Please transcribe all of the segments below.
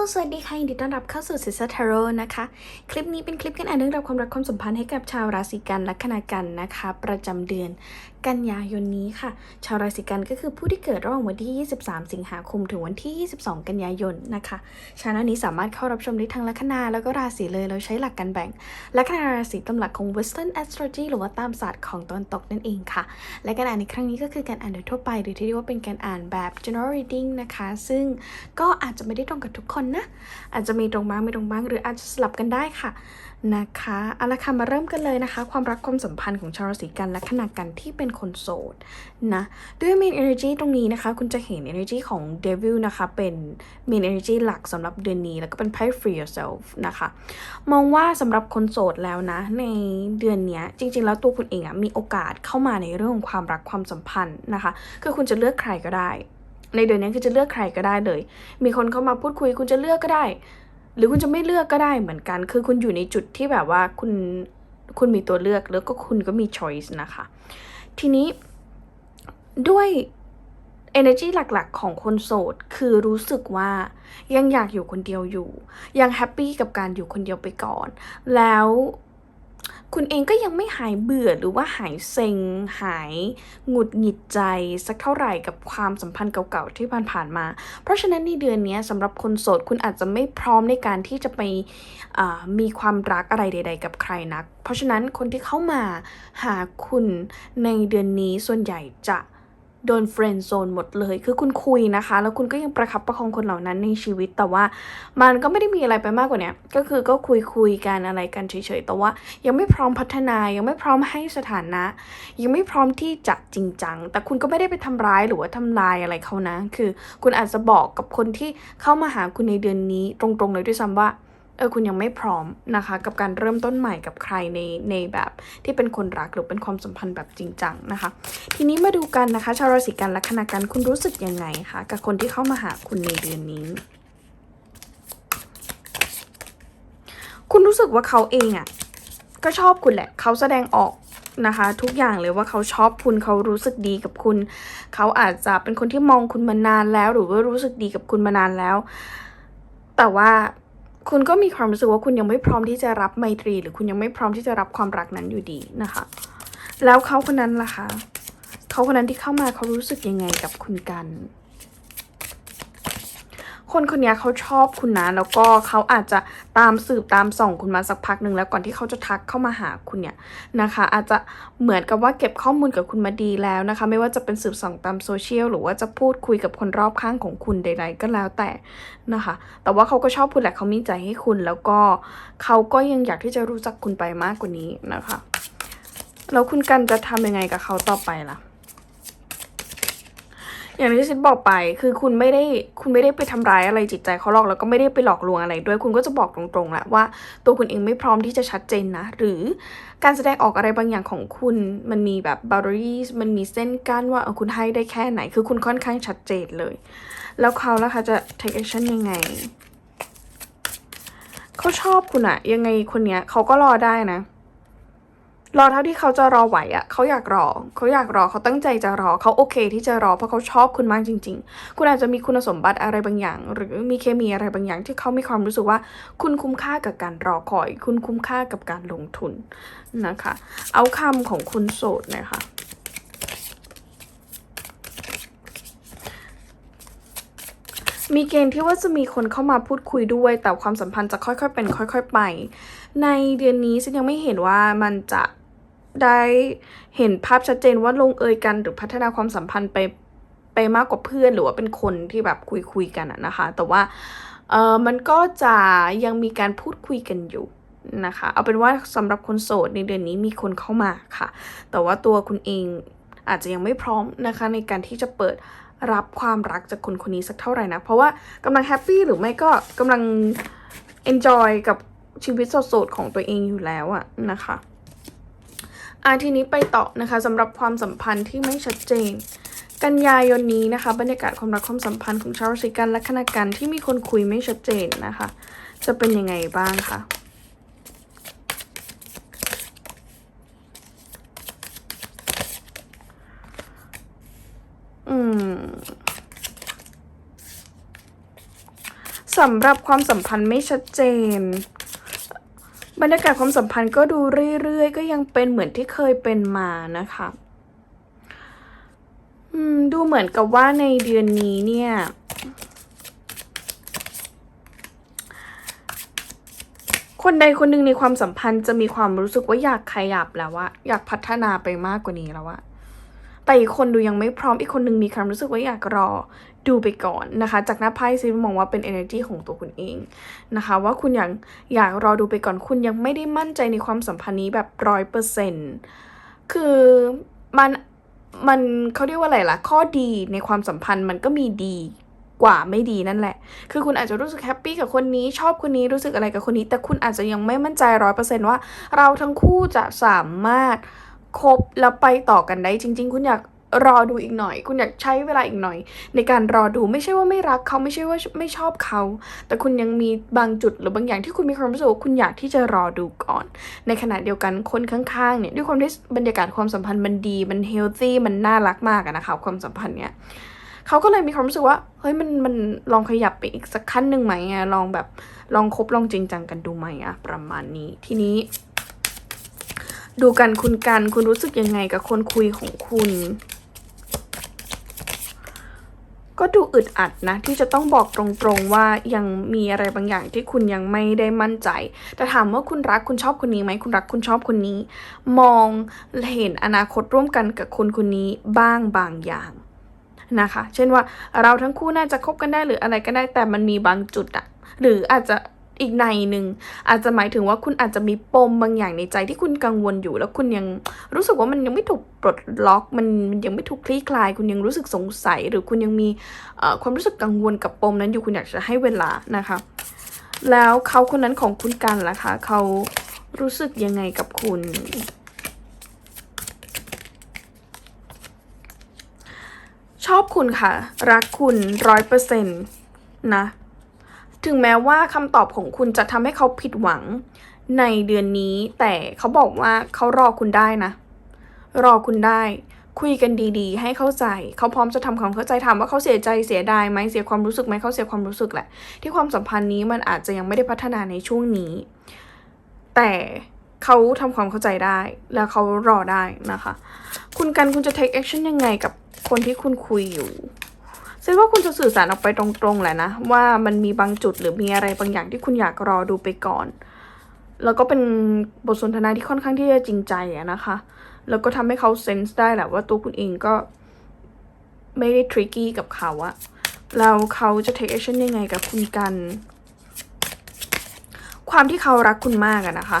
สวัสดีค่ะยินดีต้อนรับเข้าสู่ซิสเตอร์ทาโร่นะคะ คลิปนี้เป็นคลิปการอ่านเรื่องราวความรักความสัมพันธ์ให้กับชาวราศีกันและคณากันนะคะ ประจำเดือนกันยายนนี้ค่ะ ชาวราศีกันก็คือผู้ที่เกิดระหว่างวันที่ 23 สิงหาคม ถึงวันที่ 22 กันยายนนะคะชาแนลนี้สามารถเข้ารับชมได้ทั้งลัคนาแล้วก็ราศีเลยเราใช้หลักการแบ่งลัคนาราศีตามหลักของ Western Astrology หรือว่าตามศาสตร์ของตะวันตกนั่นเองค่ะ และการอ่านในครั้งนี้ก็คือการอ่านโดยทั่วไป หรือที่เรียกว่าเป็นการอ่านแบบ general reading นะคะ ซึ่งก็อาจจะไม่ได้ตรงกับทุกคนนะอาจจะมีตรงบ้างไม่ตรงบ้าง หรืออาจจะสลับกันได้ค่ะ นะคะเอาละค่ะมาเริ่มกันเลยนะคะ ความรักความสัมพันธ์ของชาวราศีกันและขณะกันที่เป็นคนโสดนะด้วย main energy ตรงนี้นะคะ คุณจะเห็น energy ของ devil นะคะ เป็น main energy หลักสำหรับเดือนนี้ แล้วก็เป็นไพ่ free yourself นะคะ มองว่าสำหรับคนโสดแล้วนะ ในเดือนนี้จริง ๆ แล้วตัวคุณเองอะมีโอกาสเข้ามาในเรื่องของความรักความสัมพันธ์นะคะ คือคุณจะเลือกใครก็ได้ในเดือนนี้คือจะเลือกใครก็ได้เลย มีคนเข้ามาพูดคุยคุณจะเลือกก็ได้ รือคุณจะไม่เลือกก็ได้เหมือนกัน คือคุณอยู่ในจุดที่แบบว่าคุณคุณมีตัวเลือกแล้วก็คุณก็มี choice นะคะ ทีนี้ด้วย energy หลักๆ ของคนโสด คือรู้สึกว่ายังอยากอยู่คนเดียวอยู่ ยังแฮปปี้กับการอยู่คนเดียวไปก่อน แล้ว คุณเองก็ยังไม่หายเบื่อหรือว่าหายเซ็ง หายหงุดหงิดใจสักเท่าไหร่กับความสัมพันธ์เก่าๆที่ผ่านๆมา เพราะฉะนั้นในเดือนนี้สำหรับคนโสดคุณอาจจะไม่พร้อมในการที่จะไปมีความรักอะไรใด ๆ กับใครนัก เพราะฉะนั้นคนที่เข้ามาหาคุณในเดือนนี้ส่วนใหญ่จะ โดนเฟรนด์โซนหมดเลย คือคุณคุยนะคะ แล้วคุณก็ยังประคับประคองคนเหล่านั้นในชีวิต แต่ว่ามันก็ไม่ได้มีอะไรไปมากกว่านี้ก็คือก็คุยคุยกันอะไรกันเฉยๆ แต่ว่ายังไม่พร้อมพัฒนา ยังไม่พร้อมให้สถานะ ยังไม่พร้อมที่จะจริงจัง แต่คุณก็ไม่ได้ไปทำร้ายหรือว่าทำลายอะไรเขานะ คือ คุณอาจจะบอกกับคนที่เข้ามาหาคุณในเดือนนี้ ตรงๆเลยด้วยซ้ำว่า เออคุณยังไม่พร้อมนะคะ กับการเริ่มต้นใหม่กับใครในในแบบที่เป็นคนรักหรือเป็นความสัมพันธ์แบบจริงจังนะคะ ทีนี้มาดูกันนะคะชาวราศีกันและคณะกันคุณรู้สึกยังไงคะกับคนที่เข้ามาหาคุณในเดือนนี้ คุณรู้สึกว่าเขาเองอะ่ะก็ชอบคุณแหละ เขาแสดงออกนะคะทุกอย่างเลยว่าเขาชอบคุณเขารู้สึกดีกับคุณ เขาอาจจะเป็นคนที่มองคุณมานานแล้ว หรือว่ารู้สึกดีกับคุณมานานแล้ว แต่ว่า คุณก็มีความรู้สึกว่าคุณยังไม่พร้อมที่จะรับไมตรี หรือคุณยังไม่พร้อมที่จะรับความรักนั้นอยู่ดีนะคะ แล้วเขาคนนั้นล่ะคะเขาคนนั้นที่เข้ามาเขารู้สึกยังไงกับคุณกัน คนคนนี้เขาชอบคุณนะ แล้วก็เขาอาจจะตามสืบตามส่องคุณมาสักพักหนึ่งแล้วก่อนที่เขาจะทักเข้ามาหาคุณเนี่ยนะคะ อาจจะเหมือนกับว่าเก็บข้อมูลกับคุณมาดีแล้วนะคะ ไม่ว่าจะเป็นสืบส่องตามโซเชียลหรือว่าจะพูดคุยกับคนรอบข้างของคุณใด ๆ ก็แล้วแต่นะคะ แต่ว่าเขาก็ชอบคุณแหละเขามีใจให้คุณ แล้วก็เขาก็ยังอยากที่จะรู้จักคุณไปมากกว่านี้นะคะแล้วคุณกันจะทำยังไงกับเขาต่อไปล่ะ อย่างที่ฉันบอกไป คือคุณไม่ได้คุณไม่ได้ไปทำร้ายอะไรจิตใจเขาหรอกแล้วก็ไม่ได้ไปหลอกลวงอะไร ด้วยคุณก็จะบอกตรงๆแหละว่า ตัวคุณเองไม่พร้อมที่จะชัดเจนนะ หรือการแสดงออกอะไรบางอย่างของคุณมันมีแบบ boundaries มันมีเส้นกั้นว่าเออคุณให้ได้แค่ไหน คือคุณค่อนข้างชัดเจนเลย แล้วเขาล่ะคะจะ take action ยังไงเขาชอบคุณอะยังไงคนเนี้ยเขาก็รอได้นะ รอเท่าที่เขาจะรอไหวอะ่ะเขาอยากรอเขาอยากรอเขาตั้งใจจะรอเขาโอเค ที่จะรอเพราะเขาชอบคุณมากจริง ๆ คุณอาจจะมีคุณสมบัติอะไรบางอย่าง หรือมีเคมีอะไรบางอย่างที่เขามีความรู้สึกว่า คุณคุ้มค่ากับการรอคอย คุณคุ้มค่ากับการลงทุนนะคะ เอาคำของคุณโสดนะคะมีเกณฑ์ที่ว่าจะมีคนเข้ามาพูดคุยด้วย แต่ความสัมพันธ์จะค่อยๆเป็น ค่อย ๆ ไป ในเดือนนี้ฉันยังไม่เห็นว่ามันจะ ได้เห็นภาพชัดเจนว่าลงเอยกันหรือพัฒนาความสัมพันธ์ไปไปมากกว่าเพื่อนหรือว่าเป็นคนที่แบบคุยคุยกันอะนะคะ แต่ว่าเออมันก็จะยังมีการพูดคุยกันอยู่นะคะ เอาเป็นว่าสำหรับคนโสดในเดือนนี้มีคนเข้ามาค่ะ แต่ว่าตัวคุณเองอาจจะยังไม่พร้อมนะคะในการที่จะเปิดรับความรักจากคนคนนี้สักเท่าไหร่นะ เพราะว่ากำลังแฮปปี้หรือไม่ก็กำลัง enjoy กับชีวิตโสดๆของตัวเองอยู่แล้วอะนะคะ อาทีนี้ไปต่อนะคะสำหรับความสัมพันธ์ที่ไม่ชัดเจน กันยายนนี้นะคะ บรรยากาศความรักความสัมพันธ์ของชาวราศีกันและคณะกันที่มีคนคุยไม่ชัดเจนนะคะ จะเป็นยังไงบ้างคะอืมสสำหรับความสัมพันธ์ไม่ชัดเจน บรรยากาศความสัมพันธ์ก็ดูเรื่อยๆ ก็ยังเป็นเหมือนที่เคยเป็นมานะคะดูเหมือนกับว่าในเดือนนี้เนี่ย คนใดคนหนึ่งในความสัมพันธ์จะมีความรู้สึกว่าอยากขยับแล้วว่าอยากพัฒนาไปมากกว่านี้แล้วว่า แต่อีกคนดูยังไม่พร้อมอีกคนหนึ่งมีความรู้สึกว่าอยากรอดูไปก่อนนะคะ จากหน้าไพ่ซิมองว่าเป็น energy ของตัวคุณเองนะคะ ว่าคุณอยากอยากรอดูไปก่อนคุณยังไม่ได้มั่นใจในความสัมพันธ์นี้แบบร้อยเปอร์เซ็นต์คือมันมันเขาเรียกว่าอะไรล่ะ ข้อดีในความสัมพันธ์มันก็มีดีกว่าไม่ดีนั่นแหละ คือคุณอาจจะรู้สึกแฮปปี้กับคนนี้ ชอบคนนี้รู้สึกอะไรกับคนนี้ แต่คุณอาจจะยังไม่มั่นใจร้อยเปอร์เซนต์ว่า เราทั้งคู่จะสามารถ ครบแล้วไปต่อกันได้จริง ๆ คุณอยากรอดูอีกหน่อย คุณอยากใช้เวลาอีกหน่อย ในการรอดูไม่ใช่ว่าไม่รักเขาไม่ใช่ว่าไม่ชอบเขา แต่คุณยังมีบางจุดหรือบางอย่างที่คุณมีความรู้สึกว่าคุณอยากที่จะรอดูก่อน ในขณะเดียวกันคนข้างๆเนี่ยด้วยความที่บรรยากาศความสัมพันธ์มันดี มันเฮลตี้มันน่ารักมากนะคะความสัมพันธ์เนี้ยเขาก็เลยมีความรู้สึกว่าเฮ้ยมันมันลองขยับไปอีกสักขั้นหนึ่งไหมอะลองแบบลองคบลองจริงจังกันดูไหมอะประมาณนี้ทีนี้ ดูกันคุณกันคุณรู้สึกยังไงกับคนคุยของคุณ ก็ดูอึดอัดนะ ที่จะต้องบอกตรงๆว่ายังมีอะไรบางอย่างที่คุณยังไม่ได้มั่นใจ แต่ถามว่าคุณรักคุณชอบคนนี้ไหมคุณรักคุณชอบคนนี้ มองเห็นอนาคตร่วมกันกับคนคนนี้บ้างบางอย่างนะคะ เช่นว่าเราทั้งคู่น่าจะคบกันได้หรืออะไรก็ได้แต่มันมีบางจุดอะหรืออาจจะ อีกในหนึ่งอาจจะหมายถึงว่าคุณอาจจะมีปมบางอย่างในใจที่คุณกังวลอยู่ แล้วคุณยังรู้สึกว่ามันยังไม่ถูกปลดล็อกมันมันยังไม่ถูกคลี่คลาย คุณยังรู้สึกสงสัย หรือคุณยังมีความรู้สึกกังวลกับปมนั้นอยู่คุณอยากจะให้เวลานะคะ แล้วเขาคนนั้นของคุณกันล่ะคะเขารู้สึกยังไงกับคุณชอบคุณค่ะ รักคุณร้อยเปอร์เซ็นต์นะ ถึงแม้ว่าคำตอบของคุณจะทำให้เขาผิดหวังในเดือนนี้ แต่เขาบอกว่าเขารอคุณได้นะ รอคุณได้ คุยกันดีๆ ให้เข้าใจ เขาพร้อมจะทำความเข้าใจถามว่าเขาเสียใจเสียดายไหมเสียความรู้สึกไหมเขาเสียความรู้สึกแหละ ที่ความสัมพันธ์นี้มันอาจจะยังไม่ได้พัฒนาในช่วงนี้ แต่เขาทำความเข้าใจได้ แล้วเขารอได้นะคะ คุณกันคุณจะ take action ยังไงกับคนที่คุณคุยอยู่ เซนว่าคุณจะสื่อสารออกไปตรงๆแหละนะ ว่ามันมีบางจุดหรือมีอะไรบางอย่างที่คุณอยากรอดูไปก่อน แล้วก็เป็นบทสนทนาที่ค่อนข้างที่จะจริงใจอะนะคะ แล้วก็ทำให้เขาเซนส์ได้แหละว่าตัวคุณเองก็ไม่ได้ทริกกี้กับเขาอะแล้วเขาจะ take action ยังไงกับคุณกัน ความที่เขารักคุณมากอะนะคะ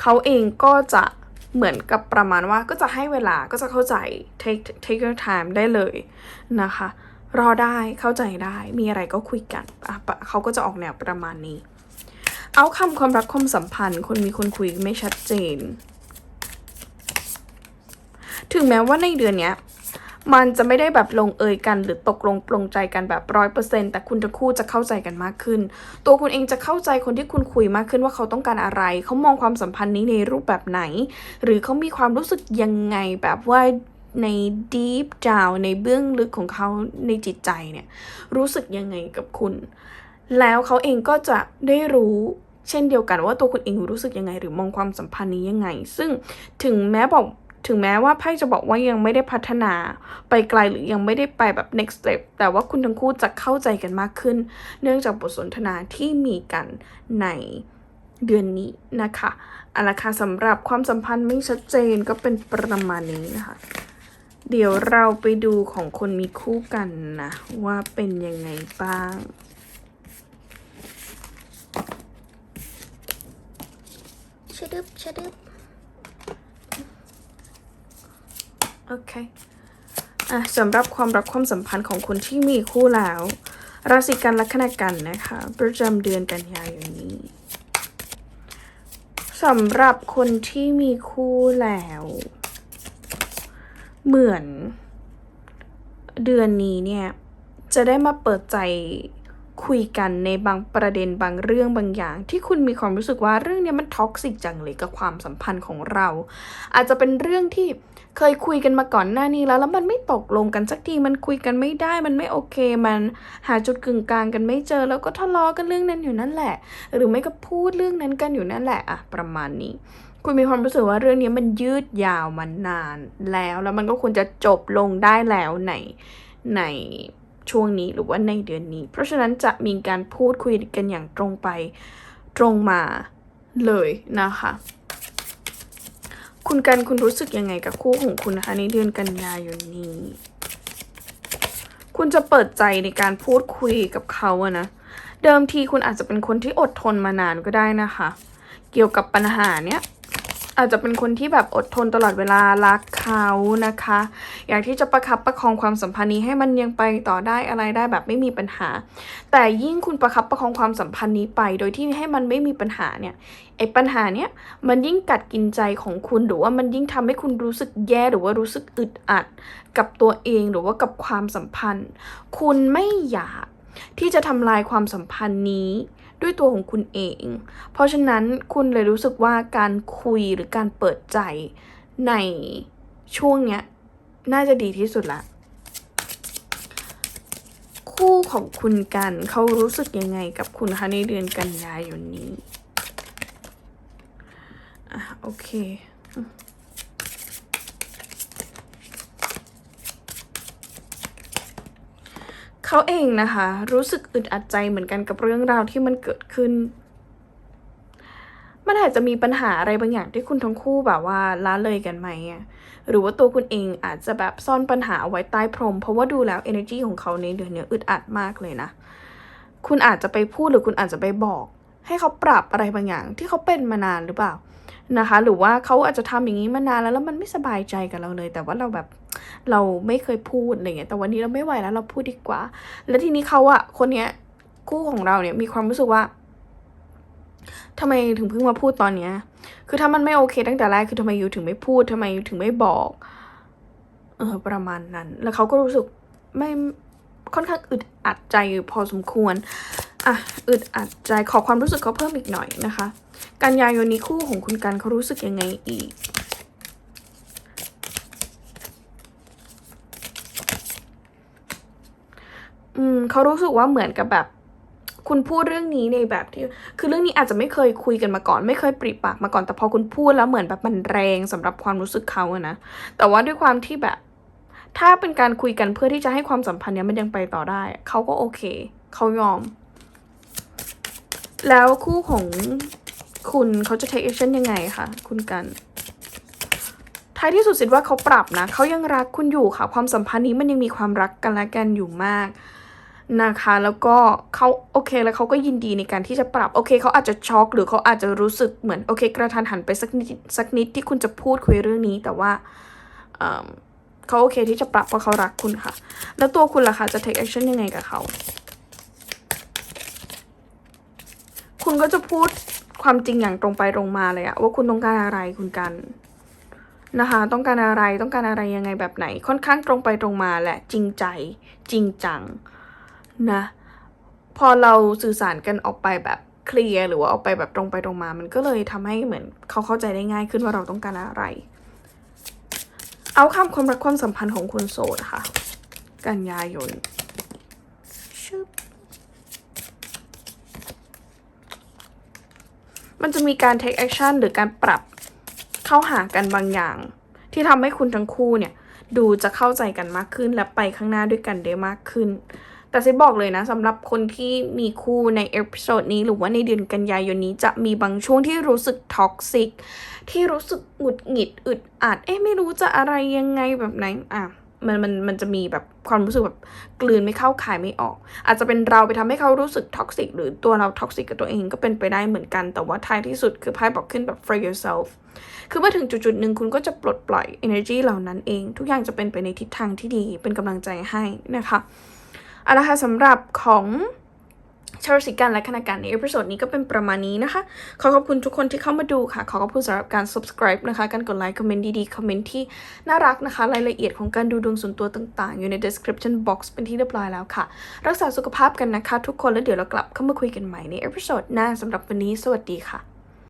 เขาเองก็จะเหมือนกับประมาณว่าก็จะให้เวลาก็จะเข้าใจ take take your time ได้เลยนะคะ รอได้เข้าใจได้มีอะไรก็คุยกันอะเขาก็จะออกแนวประมาณนี้ เอาคำความรักความสัมพันธ์ คนมีคนคุยไม่ชัดเจน ถึงแม้ว่าในเดือนเนี้ยมันจะไม่ได้แบบลงเอยกันหรือตกลงปลงใจกันแบบร้อยเปอร์เซ็นแต่คุณทั้งคู่จะเข้าใจกันมากขึ้น ตัวคุณเองจะเข้าใจคนที่คุณคุยมากขึ้นว่าเขาต้องการอะไร เขามองความสัมพันธ์นี้ในรูปแบบไหน หรือเขามีความรู้สึกยังไงแบบว่า ใน deep down ในเบื้องลึกของเขาในจิตใจเนี่ยรู้สึกยังไงกับคุณ แล้วเขาเองก็จะได้รู้เช่นเดียวกันว่าตัวคุณเองรู้สึกยังไง หรือมองความสัมพันธ์นี้ยังไง ซึ่งถึงแม้บอกถึงแม้ว่าไพ่จะบอกว่ายังไม่ได้พัฒนาไปไกลหรือยังไม่ได้ไปแบบ next step แต่ว่าคุณทั้งคู่จะเข้าใจกันมากขึ้น เนื่องจากบทสนทนาที่มีกันในเดือนนี้นะคะอาละค่ะสำหรับความสัมพันธ์ไม่ชัดเจนก็เป็นประมาณนี้นะคะ เดี๋ยวเราไปดูของคนมีคู่กันนะ ว่าเป็นยังไงบ้างชะดึบชะดึบโอเค อะสำหรับความรักความสัมพันธ์ของคนที่มีคู่แล้ว ราศีกันลัคนากันนะคะ ประจำเดือนกันยายนนี้สำหรับคนที่มีคู่แล้ว เหมือน เดือนนี้เนี่ย จะได้มาเปิดใจคุยกันในบางประเด็นบางเรื่องบางอย่าง ที่คุณมีความรู้สึกว่าเรื่องเนี้ยมันท็อกซิกจังเลยกับความสัมพันธ์ของเรา อาจจะเป็นเรื่องที่เคยคุยกันมาก่อนหน้านี้แล้ว แล้วมันไม่ตกลงกันสักทีมันคุยกันไม่ได้ มันไม่โอเค มันหาจุดกึ่งกลางกันไม่เจอ แล้วก็ทะเลาะกันเรื่องนั้นอยู่นั่นแหละ หรือไม่ก็พูดเรื่องนั้นกันอยู่นั่นแหละอะประมาณนี้ คุณมีความรู้สึกว่าเรื่องนี้มันยืดยาวมานานแล้ว แล้วมันก็ควรจะจบลงได้แล้วในในช่วงนี้หรือว่าในเดือนนี้ เพราะฉะนั้นจะมีการพูดคุยกันอย่างตรงไปตรงมาเลยนะคะ คุณกันคุณรู้สึกยังไงกับคู่ของคุณนะคะในเดือนกันยายนนี้ คุณจะเปิดใจในการพูดคุยกับเขาอะนะ เดิมทีคุณอาจจะเป็นคนที่อดทนมานานก็ได้นะคะ เกี่ยวกับปัญหาเนี้ย อาจจะเป็นคนที่แบบอดทนตลอดเวลารักเขานะคะ อยากที่จะประคับประคองความสัมพันธ์นี้ให้มันยังไปต่อได้อะไรได้แบบไม่มีปัญหา แต่ยิ่งคุณประคับประคองความสัมพันธ์นี้ไป โดยที่ให้มันไม่มีปัญหาเนี่ยไอ้ปัญหาเนี้ยมันยิ่งกัดกินใจของคุณหรือว่ามันยิ่งทำให้คุณรู้สึกแย่หรือว่ารู้สึกอึดอัด กับตัวเองหรือว่ากับความสัมพันธ์ คุณไม่อยากที่จะทำลายความสัมพันธ์นี้ ด้วยตัวของคุณเอง เพราะฉะนั้นคุณเลยรู้สึกว่าการคุยหรือการเปิดใจในช่วงเนี้ยน่าจะดีที่สุดละ คู่ของคุณกันเขารู้สึกยังไงกับคุณคะในเดือนกันยายนนี้อะโอเค เขาเองนะคะ รู้สึกอึดอัดใจเหมือนกันกับเรื่องราวที่มันเกิดขึ้น มันอาจจะมีปัญหาอะไรบางอย่างที่คุณทั้งคู่แบบว่าละเลยกันไหมอะหรือว่าตัวคุณเองอาจจะแบบซ่อนปัญหาเอาไว้ใต้พรม เพราะว่าดูแล้ว energy ของเขาในเดือนเนี้ยอึดอัดมากเลยนะ คุณอาจจะไปพูดหรือคุณอาจจะไปบอก ให้เขาปรับอะไรบางอย่างที่เขาเป็นมานานหรือเปล่า นะคะ หรือว่าเขาอาจจะทำอย่างนี้มานานแล้วแล้วมันไม่สบายใจกับเราเลย แต่ว่าเราแบบเราไม่เคยพูดอะไรเงี้ยแต่วันนี้เราไม่ไหวแล้วเราพูดดีกว่า แล้วทีนี้เขาอะคนเนี้ยคู่ของเราเนี่ยมีความรู้สึกว่าทำไมถึงเพิ่งมาพูดตอนเนี้ย คือถ้ามันไม่โอเค ตั้งแต่แรกคือทำไมยูถึงไม่พูดทำไมยูถึงไม่บอกเออประมาณนั้น แล้วเขาก็รู้สึกไม่ค่อนข้างอึดอัดใจอยู่พอสมควร อะอึดอัดใจขอความรู้สึกเขาเพิ่มอีกหน่อยนะคะ กันยายนนี้คู่ของคุณกันเขารู้สึกยังไงอีก อืมเขารู้สึกว่าเหมือนกับแบบ คุณพูดเรื่องนี้ในแบบที่ คือเรื่องนี้อาจจะไม่เคยคุยกันมาก่อน ไม่เคยปริปากมาก่อนแต่พอคุณพูดแล้วเหมือนแบบมันแรงสำหรับความรู้สึกเขาอะนะแต่ว่าด้วยความที่แบบ ถ้าเป็นการคุยกันเพื่อที่จะให้ความสัมพันธ์เนี้ยมันยังไปต่อได้เขาก็โอเคเขายอม แล้วคู่ของคุณเขาจะ take action ยังไงคะคุณกัน ท้ายที่สุดสิว่าเขาปรับนะเขายังรักคุณอยู่ค่ะ ความสัมพันธ์นี้มันยังมีความรักกันและกันอยู่มากนะคะ แล้วก็เขาโอเคแล้วเขาก็ยินดีในการที่จะปรับ โอเคเขาอาจจะช็อกหรือเขาอาจจะรู้สึกเหมือนโอเค กระทันหันไปสักนิดสักนิดที่คุณจะพูดคุยเรื่องนี้ แต่ว่าเเขาโอเคที่จะปรับเพราะเขารักคุณค่ะ แล้วตัวคุณล่ะคะจะ take action ยังไงกับเขา คุณก็จะพูดความจริงอย่างตรงไปตรงมาเลยอะว่าคุณต้องการอะไรคุณกันนะคะ ต้องการอะไรต้องการอะไรยังไงแบบไหน ค่อนข้างตรงไปตรงมาแหละจริงใจจริงจังนะพอเราสื่อสารกันออกไปแบบเคลียร์หรือว่าออกไปแบบตรงไปตรงมา มันก็เลยทำให้เหมือนเขาเข้าใจได้ง่ายขึ้นว่าเราต้องการอะไร เอาคำความรักความสัมพันธ์ของคุณโสดค่ะ กันยายนชึบ มันจะมีการ take action หรือการปรับเข้าหากันบางอย่าง ที่ทำให้คุณทั้งคู่เนี่ย ดูจะเข้าใจกันมากขึ้น และไปข้างหน้าด้วยกันได้มากขึ้น แต่ซิบอกเลยนะสำหรับคนที่มีคู่ในเอพิโซดนี้ หรือว่าในเดือนกันยายนนี้จะมีบางช่วงที่รู้สึกท็อกซิกที่รู้สึกหงุดหงิดอึดอัด เอ๊ะไม่รู้จะอะไรยังไงแบบไหนอะ มันมันมันจะมีแบบความรู้สึกแบบกลืนไม่เข้าขายไม่ออก อาจจะเป็นเราไปทำให้เขารู้สึกท็อกซิกหรือตัวเราท็อกซิกกับตัวเองก็เป็นไปได้เหมือนกัน แต่ว่าท้ายที่สุดคือไพ่บอกขึ้นแบบ free yourself คือเมื่อถึงจุดๆหนึ่งคุณก็จะปลดปล่อย energy เหล่านั้นเอง ทุกอย่างจะเป็นไปในทิศทางที่ดีเป็นกำลังใจให้นะคะเอาละค่ะสำหรับของ ชาวราสิกันและคณะการในเอพิโซดนี้ก็เป็นประมาณนี้นะคะ ขอขอบคุณทุกคนที่เข้ามาดูค่ะ ขอขอบคุณสำหรับการ subscribe นะคะ การกดไลค์ คอมเมนต์ดีๆ คอมเมนต์ที่น่ารักนะคะ รายละเอียดของการดูดวงส่วนตัวต่างๆ อยู่ใน description box เป็นที่เรียบร้อยแล้วค่ะ รักษาสุขภาพกันนะคะ ทุกคนแล้วเดี๋ยวเรากลับเข้ามาคุยกันใหม่ในเอพิโซดหน้าสำหรับวันนี้ สวัสดีค่ะ